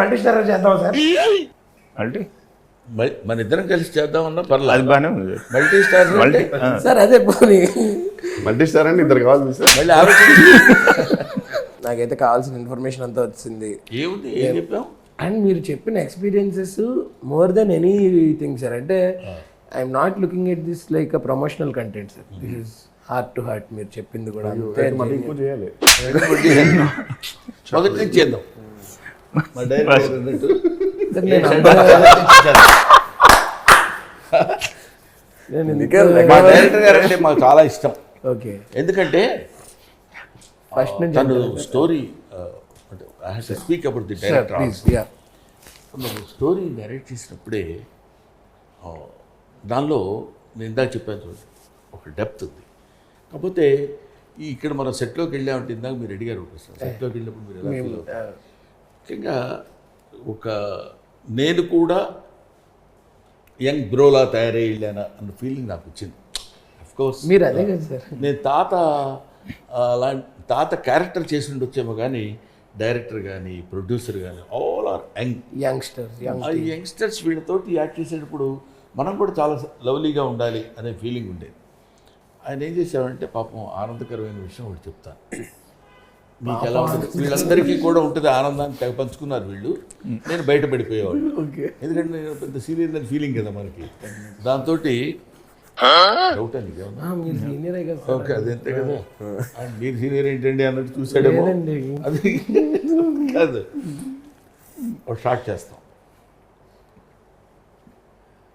Multi star చేద్దాం sir. Multi? మన ఇద్దరం కలిసి చేద్దామన్నా పర్లేదు. అది బాగానే ఉంది. మల్టీ స్టార్ మల్టీ ఆ, సార్ అదే పోనీ. మల్టీ స్టార్ అంటే ఇద్దరు కావాలి సార్. మళ్ళీ ఆలోచించి. నాకైతే కావాల్సిన ఇన్ఫర్మేషన్ అంతా వచ్చింది. ఏముంది? ఏం చెప్పాం అండ్ మీరు చెప్పిన experiences more than anything sir. అంటే I'm not looking at this like uh promotional content sir. This is heart to heart మీరు చెప్పింది కూడా మొదటి నుంచి చేద్దాం. మా డైరెక్టర్ గారు అంటే మాకు చాలా ఇష్టం. ఓకే. ఎందుకంటే ఫస్ట్ నుంచి తను స్టోరీ అంటే I have to speak about the director story narrate చేసినప్పుడే ఆ, దానిలో నేను ఇందాక చెప్పాను చూడండి ఒక డెప్త్ ఉంది. కాకపోతే ఈ ఇక్కడ మనం సెట్లోకి వెళ్ళామంటే ఇందాక మీరు అడిగారు సెట్లోకి వెళ్ళినప్పుడు మీరు? ముఖ్యంగా ఒక నేను కూడా యంగ్ బ్రోలా తయారై వెళ్ళానా అన్న ఫీలింగ్ నాకు వచ్చింది. కోర్స్ మీరు అదే కదా సార్. నేను తాత అలా తాత క్యారెక్టర్ చేసి ఉండొచ్చేమో కానీ డైరెక్టర్ కానీ ప్రొడ్యూసర్ కానీ all are young. Youngsters youngsters వీళ్ళతోటి act చేసేటప్పుడు మనం కూడా చాలా లవ్లీగా ఉండాలి అనే ఫీలింగ్ ఉండేది. ఆయన ఏం చేశాడంటే పాపం ఆనందకరమైన విషయం ఒకటి చెప్తాను. మీకు ఎలా ఉంటుంది? వీళ్ళందరికీ కూడా ఉంటుంది ఆనందాన్ని తెగ పంచుకున్నారు వీళ్ళు. నేను బయటపడిపోయేవాళ్ళు ఓకే. ఎందుకంటే నేను పెద్ద సీనియర్ అని ఫీలింగ్ కదా మనకి. దాంతో డౌట్ అని ఓకే అది అంతే కదా. ఆ, మీరు సీనియర్ ఏంటండి అన్నట్టు చూసాడేమో. అది కాదు. ఒక షార్ట్ చేస్తాం.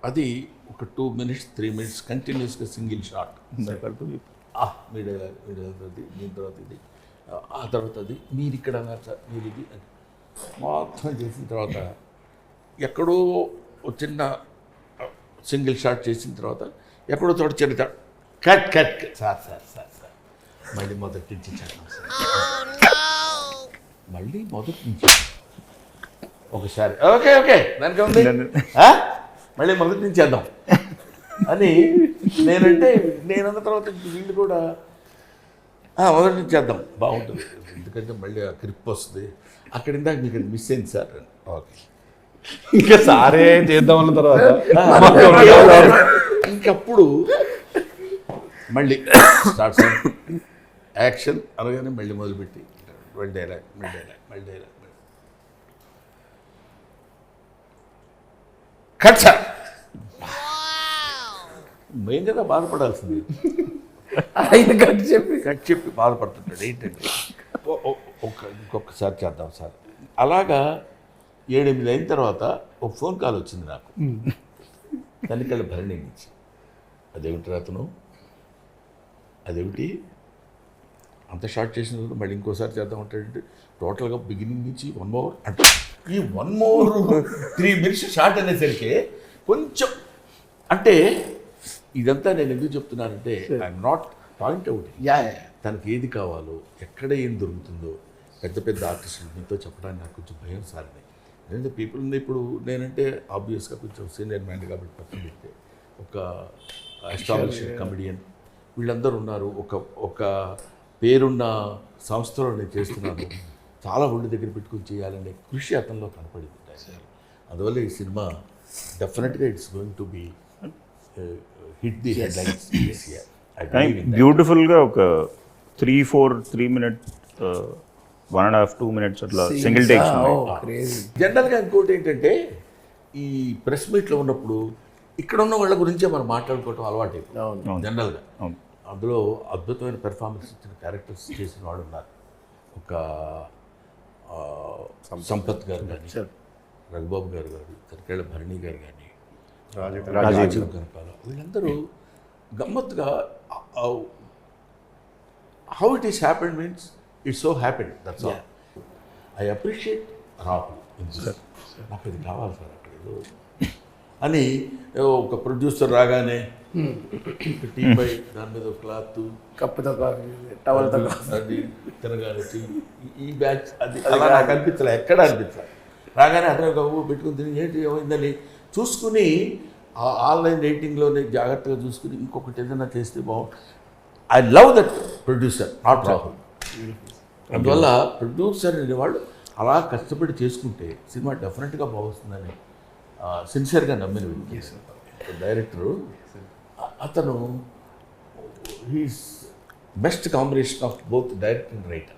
అది ఒక టూ మినిట్స్ త్రీ మినిట్స్ కంటిన్యూస్గా సింగిల్ షాట్ మీ డైలాగ్ మీ డైలాగ్ దీని తర్వాత ఇది. ఆ, తర్వాత అది మీరు ఇక్కడ మీరు ఇది అని. మొత్తం చేసిన తర్వాత ఎక్కడో ఒక చిన్న సింగిల్ షాట్ చేసిన తర్వాత ఎక్కడో చోట చిన్న cut cut cut. Sir sir sir sir. మళ్ళీ మొదటి నుంచి చేద్దాం సార్. మళ్ళీ మొదటి నుంచి. ఒకసారి. Okay okay. దానికి ఉంది? మళ్ళీ మొదటి నుంచి చేద్దాం. అని నేనంటే నేనన్న తర్వాత వీళ్ళు కూడా "ఆ, మొదటి నుంచి చేద్దాం. బాగుంటుంది. ఎందుకంటే మళ్ళీ ఆ క్రిప్ వస్తుంది. అక్కడ ఇందాక మీకు మిస్ అయింది సార్. ఓకే. ఇంకా సారే చేద్దాం అన్న తర్వాత ఇంకప్పుడు మళ్ళీ స్టార్ట్ సార్ యాక్షన్ అనగానే మళ్ళీ మొదలుపెట్టి మళ్ళీ డైలాగ్ మళ్ళీ డైలాగ్ మళ్ళీ డైలాగ్ కట్ సార్ మెయిన్ కదా బాధపడాల్సింది. ఆయన కట్ చెప్పి. కట్ చెప్పి బాధపడుతుంటాడు. ఏంటంటే ఓ- ఓ- ఒక ఇంకొకసారి చేద్దాం సార్. అలాగా ఏడెనిమిది అయిన తర్వాత ఒక ఫోన్ కాల్ వచ్చింది నాకు. తనికళ్ళ భరణి నుంచి. అదేమిటి అతను? అదేమిటి? అంత షార్ట్ చేసిన తర్వాత మళ్ళీ ఇంకోసారి చేద్దాం అంటే టోటల్గా బిగినింగ్ నుంచి వన్ మోర్ అంటే ఈ one more three minutes shot అనేసరికి కొంచెం అంటే ఇదంతా నేను ఎందుకు చెప్తున్నానంటే I'm not point out yeah తనకి ఏది కావాలో ఎక్కడ ఏం దొరుకుతుందో పెద్ద పెద్ద ఆర్టిస్టులు మీతో చెప్పడానికి నాకు కొంచెం భయం సార్ని ఎందుకంటే పీపుల్ ఇప్పుడు నేనంటే ఆబ్వియస్గా కొంచెం సీనియర్ మ్యాన్ కాబట్టి పక్కన పెడితే ఒక ఎస్టాబ్లిష్డ్ కమెడియన్ వీళ్ళందరూ ఉన్నారు ఒక ఒక పేరున్న సంస్థలో నేను చేస్తున్నాను. చాలా ఒళ్ళు దగ్గర పెట్టుకుని చేయాలనే కృషి అతనిలో కనపడింది. అందువల్ల ఈ సినిమా డెఫినెట్గా it's going to be hit the head lines బ్యూటిఫుల్గా ఒక three four three minute one and half two minutes అట్లా సింగిల్ టేక్స్ క్రేజీ జనరల్గా ఇంకోటి ఏంటంటే ఈ ప్రెస్ మీట్లో ఉన్నప్పుడు ఇక్కడ ఉన్న వాళ్ళ గురించే మనం మాట్లాడుకోవటం అలవాటు. జనరల్గా. అందులో అద్భుతమైన పెర్ఫార్మెన్స్ ఇచ్చిన క్యారెక్టర్స్ చేసిన వాడు ఉన్నారు. ఒక సంపత్. గారు కానీ రఘుబాబు గారు గారు తరికేళ్ళ భరణి గారు కానీ రాజీవ్ వీళ్ళందరూ గమ్మత్తుగా how it is happened means it's so happened that's all I appreciate Rahul నాకు ఇది కావాలి సార్ అక్కడ ఏదో అని ఒక ప్రొడ్యూసర్ రాగానే టీ పై దాని మీద క్లాత్ కప్పుతో టవల్తో అది తిరగాలి టీ ఈ- బ్యాచ్ అది అలా నాకు అనిపించలే ఎక్కడ అనిపించలే. రాగానే అతను ఒక పెట్టుకుని తిని ఏంటి ఏమైందని చూసుకుని ఆ ఆన్లైన్ రేటింగ్లోనే జాగ్రత్తగా చూసుకుని ఇంకొకటి ఏదైనా చేస్తే బాగుంటుంది I love that producer not Rahul అందువల్ల ప్రొడ్యూసర్ అనేవాళ్ళు అలా కష్టపడి చేసుకుంటే సినిమా డెఫినెట్గా బాగుస్తుందని సిన్సియర్గా నమ్మిన వ్యక్తి. డైరెక్టరు అతను he's best combination of both director and writer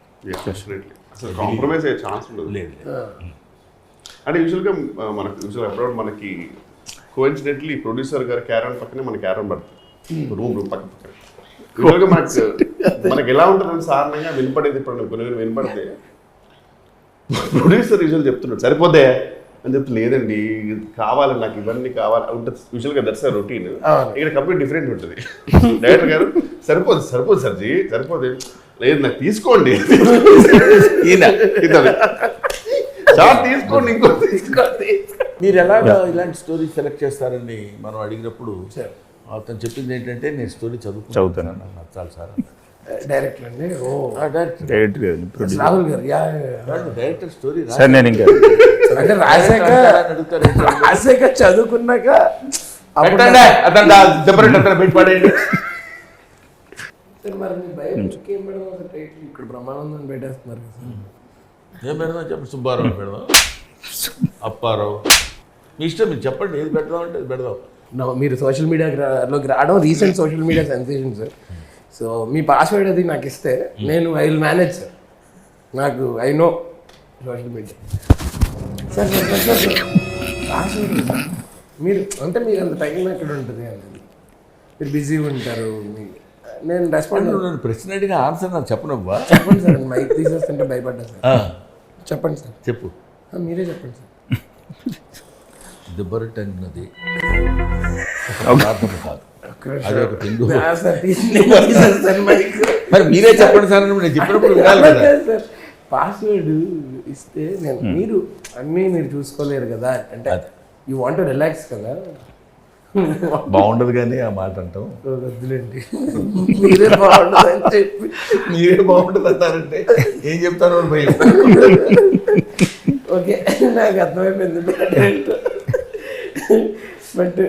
compromise అయ్యే ఛాన్స్ ఉండదు. లేదు లేదు. అంటే యూజువల్గా మనకు యూజువల్ అబ్రాడ్ మనకి కోఇన్సిడెంట్లీ ప్రొడ్యూసర్ గారి క్యారన్ పక్కనే మన క్యారన్ పడుతుంది. రూమ్ రూమ్ పక్క పక్కన యూజువల్గా మనకు మనకి ఎలా ఉంటుందని సాధారణంగా? వినపడేది ఇప్పుడు కొన్ని వినపడితే. ప్రొడ్యూసర్ యూజువల్ చెప్తున్నాడు సరిపోతే అని చెప్తే లేదండి కావాలి నాకు ఇవన్నీ కావాలి ఉంటుంది. యూజువల్గా దట్స్ రొటీన్ ఇక్కడ కంప్లీట్ డిఫరెంట్ ఉంటుంది. డైరెక్టర్ గారు సరిపోదు సరిపోదు సర్జీ సరిపోదు. లేదు నాకు తీసుకోండి. తీసుకోండి ఇంకో తీసుకోండి. మీరు ఎలాగ ఇలాంటి స్టోరీ సెలెక్ట్ చేస్తారని మనం అడిగినప్పుడు అతను చెప్పింది ఏంటంటే నేను స్టోరీ చదువుకుంటాను. చదువుతాను. నచ్చాలి సార్ డైరెక్టర్ అండి? ఓ. డైరెక్టర్ రాహుల్ గారు యా డైరెక్టర్ స్టోరీ సార్ నేను ఇంకా అంటే రాశాక అడుగుతారు రాశాక చదువుకున్నాక అప్పుడు పెట్టండి అతను దెబ్బరెట్ అతను పెట్టి పడేయండి. సార్ మరి మీ సార్ టైటిల్ ఇక్కడ బ్రహ్మానందం పెట్టేస్తున్నారు కదా సార్ ఏం పెడదాం చెప్పండి? సుబ్బారావు పెడదాం. అప్పారావు. మీ ఇష్టం మీరు చెప్పండి ఏది పెడదాం అంటే పెడదాం. మీరు సోషల్ మీడియాలోకి రావడం recent social media sensation sir. So మీ పాస్వర్డ్ అది నాకు ఇస్తే నేను ఐ విల్ మేనేజ్ సార్. నాకు I know social media. Sir sir sir sir sir password మీరు అంటే మీకు అంత టైం ఎక్కడ ఉంటుంది అని మీరు బిజీగా ఉంటారు మీ- నేను రెస్పాండ్ ప్రశ్న అడిగిన ఆన్సర్ నాకు చెప్పనవ్వా? చెప్పండి సార్ మైక్ తీసేస్తుంటే భయపడ్డా సార్. చెప్పండి సార్. చెప్పు. మీరే చెప్పండి సార్. దెబ్బరెట్ అన్నది పదార్థం కాదు. అది ఒక మరి మీరే చెప్పండి సార్ నేను చెప్పినప్పుడు వినాలి కదా. సార్ పాస్వర్డ్ ఇస్తే నేను మీరు అన్నీ మీరు చూసుకోలేరు కదా. అంటే యూ వాంట్ రిలాక్స్ కదా. బాగుండదు కానీ ఆ మాట అంటాం వద్దులేండి. మీరే చెప్పి. మీరే బాగుంటుంది అంటారంటే ఏం చెప్తాను అని భయం? ఓకే నాకు అర్థమైపోయింది. బట్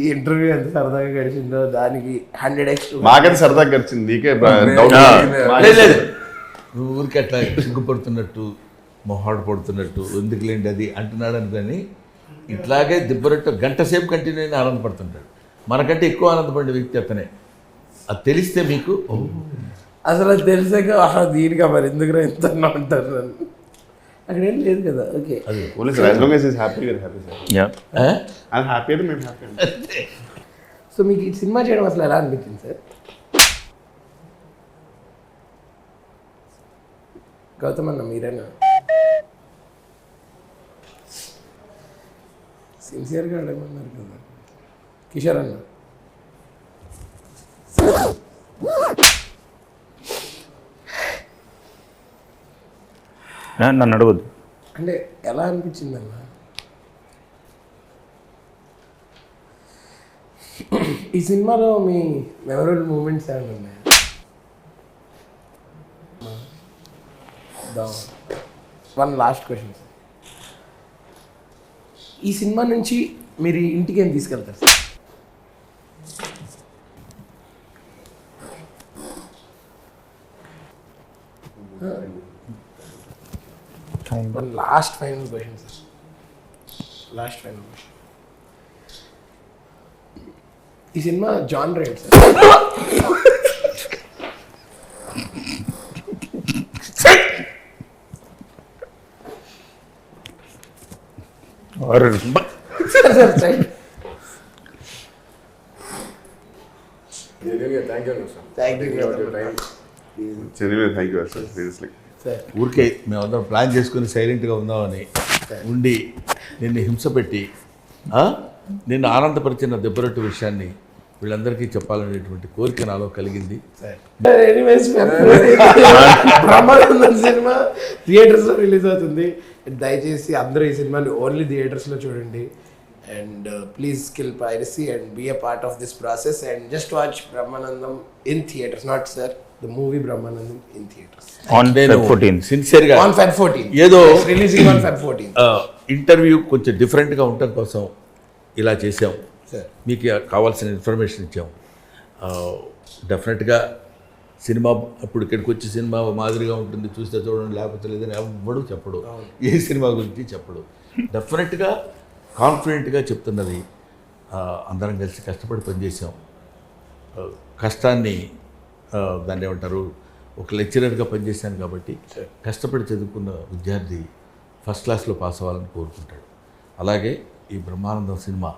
ఈ ఇంటర్వ్యూ ఎంత సరదాగా గడిచిందో దానికి హండ్రెడ్ ఎక్స్ మాకైతే సరదాగా గడిచింది. నీకే ఊరికి అట్లా సిగ్గుపడుతున్నట్టు మొహాడు పడుతున్నట్టు ఎందుకు లేండి అది అంటున్నాడు అనుకొని ఇట్లాగే దిబ్బరట్టు గంట సేపు కంటిన్యూ అయినా ఆనందపడుతుంటాడు. మనకంటే ఎక్కువ ఆనందపడే వ్యక్తి అతనే. అది తెలిస్తే మీకు ఓ, అసలు అది తెలిసాక ఆహా దీనిగా మరి ఎందుకు ఎంత ఉంటారు నన్ను. అక్కడ ఏం లేదు కదా ఓకే. సో మీకు ఈ సినిమా చేయడం అసలు ఎలా అనిపించింది సార్ గౌతమ్ అన్న మీరేనా? సిన్సియర్గా అడగమన్నారు కదా. కిషోర్ అన్న. నన్ను అడగద్దు. అంటే ఎలా అనిపించింది అన్న ఈ సినిమాలో మీ మెమరబుల్ మూమెంట్స్ ఏమైనా ఉన్నాయా? వన్ లాస్ట్ క్వశ్చన్ సార్ ఈ సినిమా నుంచి మీరు ఇంటికి ఏం తీసుకెళ్తారు? Last final question sir last final question ఈ సినిమా జాన్ rate sir sir sir thank you sir seriously ఊరికే మేమందరం ప్లాన్ చేసుకుని సైలెంట్గా ఉందామని ఉండి నిన్ను హింస పెట్టి ఆ? నిన్ను ఆనందపరిచిన దెబ్బరొట్టు విషయాన్ని వీళ్ళందరికీ చెప్పాలనేటువంటి కోరిక నాలో కలిగింది. ఎనీవేస్ బ్రహ్మానందం సినిమా థియేటర్స్లో రిలీజ్ అవుతుంది. దయచేసి అందరూ ఈ సినిమాని ఓన్లీ థియేటర్స్లో చూడండి. And please skill piracy and be a part of this process and just watch Brahmanandam in theatres not sir the movie Brahmanandam in theatres on fourteen సిన్సియర్గా ఆన్ ఫెబ్ ఫోర్టీన్ ఏదో releasing on Feb fourteen interview కొంచెం డిఫరెంట్గా ఉండటం కోసం ఇలా చేసాం మీకు కావాల్సిన ఇన్ఫర్మేషన్ ఇచ్చాం. డెఫినెట్గా సినిమా ఇప్పుడు ఇక్కడికి వచ్చి సినిమా మాదిరిగా ఉంటుంది చూస్తే చూడండి లేకపోతే లేదని ఎవ్వడు చెప్పడు. ఏ సినిమా గురించి చెప్పడు. డెఫినెట్గా కాన్ఫిడెంట్గా చెప్తున్నది అందరం కలిసి కష్టపడి పనిచేసాం కష్టాన్ని దాన్ని ఏమంటారు ఒక లెక్చరర్గా పనిచేశాను కాబట్టి కష్టపడి చదువుకున్న విద్యార్థి ఫస్ట్ క్లాస్లో పాస్ అవ్వాలని కోరుకుంటాడు. అలాగే ఈ బ్రహ్మానందం సినిమా